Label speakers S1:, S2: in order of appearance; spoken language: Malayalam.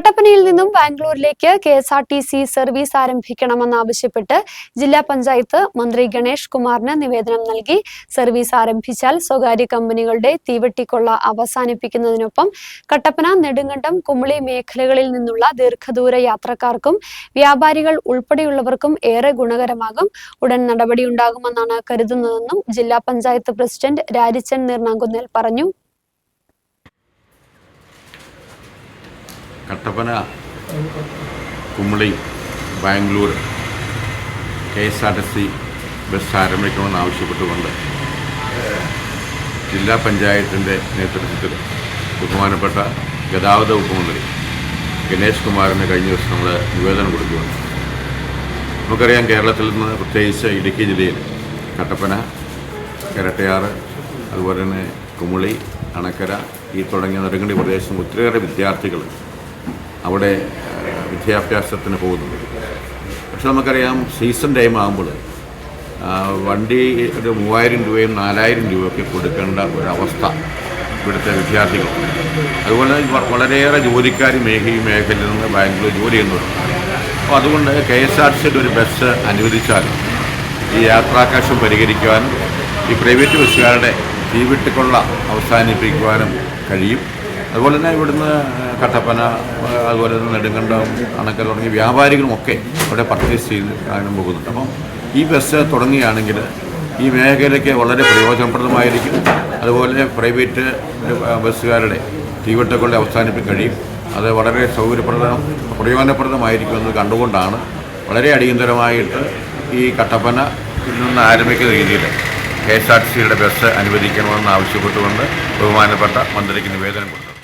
S1: കട്ടപ്പനയിൽ നിന്നും ബാംഗ്ലൂരിലേക്ക് K S R T C service ആരംഭിക്കണമെന്നാവശ്യപ്പെട്ട് ജില്ലാ പഞ്ചായത്ത് മന്ത്രി ഗണേഷ് കുമാറിന് നിവേദനം നൽകി. സർവീസ് ആരംഭിച്ചാൽ സ്വകാര്യ കമ്പനികളുടെ തീവെട്ടിക്കൊള്ള അവസാനിപ്പിക്കുന്നതിനൊപ്പം കട്ടപ്പന നെടുങ്കണ്ടം കുമളി മേഖലകളിൽ നിന്നുള്ള ദീർഘദൂര യാത്രക്കാർക്കും വ്യാപാരികൾ ഉൾപ്പെടെയുള്ളവർക്കും ഏറെ ഗുണകരമാകും. ഉടൻ നടപടിയുണ്ടാകുമെന്നാണ് കരുതുന്നതെന്നും ജില്ലാ പഞ്ചായത്ത് പ്രസിഡന്റ് രാരിച്ചൻ നീർണാങ്കുന്നേൽ പറഞ്ഞു.
S2: Kattappana Kumily Bangalore K S R T C bus ആരംഭിക്കണമെന്ന് ആവശ്യപ്പെട്ടുകൊണ്ട് ജില്ലാ പഞ്ചായത്തിന്റെ നേതൃത്വത്തിൽ ബഹുമാനപ്പെട്ട ഗതാഗത വകുപ്പ് മന്ത്രി ഗണേഷ് കുമാറിന് കഴിഞ്ഞ ദിവസം നമ്മൾ നിവേദനം കൊടുക്കുകയാണ്. നമുക്കറിയാം കേരളത്തിൽ നിന്ന് പ്രത്യേകിച്ച് ഇടുക്കി ജില്ലയിൽ കട്ടപ്പന ഇരട്ടയാറ് അതുപോലെ തന്നെ കുമളി അണക്കര ഈ തുടങ്ങിയ നെടുങ്കണ്ടി പ്രദേശം ഒത്തിരിയേറെ വിദ്യാർത്ഥികൾ അവിടെ വിദ്യാഭ്യാസത്തിന് പോകുന്നത്. പക്ഷെ നമുക്കറിയാം സീസൺ ടൈം ആകുമ്പോൾ വണ്ടി ഒരു മൂവായിരം രൂപയും നാലായിരം രൂപയൊക്കെ കൊടുക്കേണ്ട ഒരവസ്ഥ ഇവിടുത്തെ വിദ്യാർത്ഥികൾ അതുപോലെ വളരെയേറെ ജോലിക്കാർ മേഖ ഈ മേഖലയിൽ നിന്ന് ബാംഗ്ലൂർ ജോലി ചെയ്യുന്നുണ്ട് അപ്പോൾ അതുകൊണ്ട് കെ എസ് ആർ ടി സിയുടെ ഒരു ബസ് അനുവദിച്ചാൽ ഈ യാത്രാകാശം പരിഹരിക്കുവാനും ഈ പ്രൈവറ്റ് ബസ്സുകാരുടെ തീവിട്ടുകൊള്ള അവസാനിപ്പിക്കുവാനും കഴിയും. അതുപോലെ തന്നെ ഇവിടുന്ന് കട്ടപ്പന അതുപോലെ തന്നെ നെടുങ്കണ്ടം അണക്കൽ തുടങ്ങിയ വ്യാപാരികളുമൊക്കെ അവിടെ പർച്ചേസ് ചെയ്ത് കാണാൻ പോകുന്നുണ്ട്. അപ്പം ഈ ബസ് തുടങ്ങുകയാണെങ്കിൽ ഈ മേഖലയ്ക്ക് വളരെ പ്രയോജനപ്രദമായിരിക്കും. അതുപോലെ പ്രൈവറ്റ് ബസ്സുകാരുടെ തീവട്ടക്കളുടെ അവസാനിപ്പിക്കാൻ കഴിയും. അത് വളരെ സൗകര്യപ്രദം പ്രയോജനപ്രദമായിരിക്കുമെന്ന് കണ്ടുകൊണ്ടാണ് വളരെ അടിയന്തരമായിട്ട് ഈ കട്ടപ്പന നിന്ന് ആരംഭിക്കുന്ന രീതിയിൽ കെ എസ് ആർ ടി സിയുടെ ബസ് അനുവദിക്കണമെന്ന് ആവശ്യപ്പെട്ടുകൊണ്ട് ബഹുമാനപ്പെട്ട മന്ത്രിക്ക് നിവേദനം കൊടുത്തു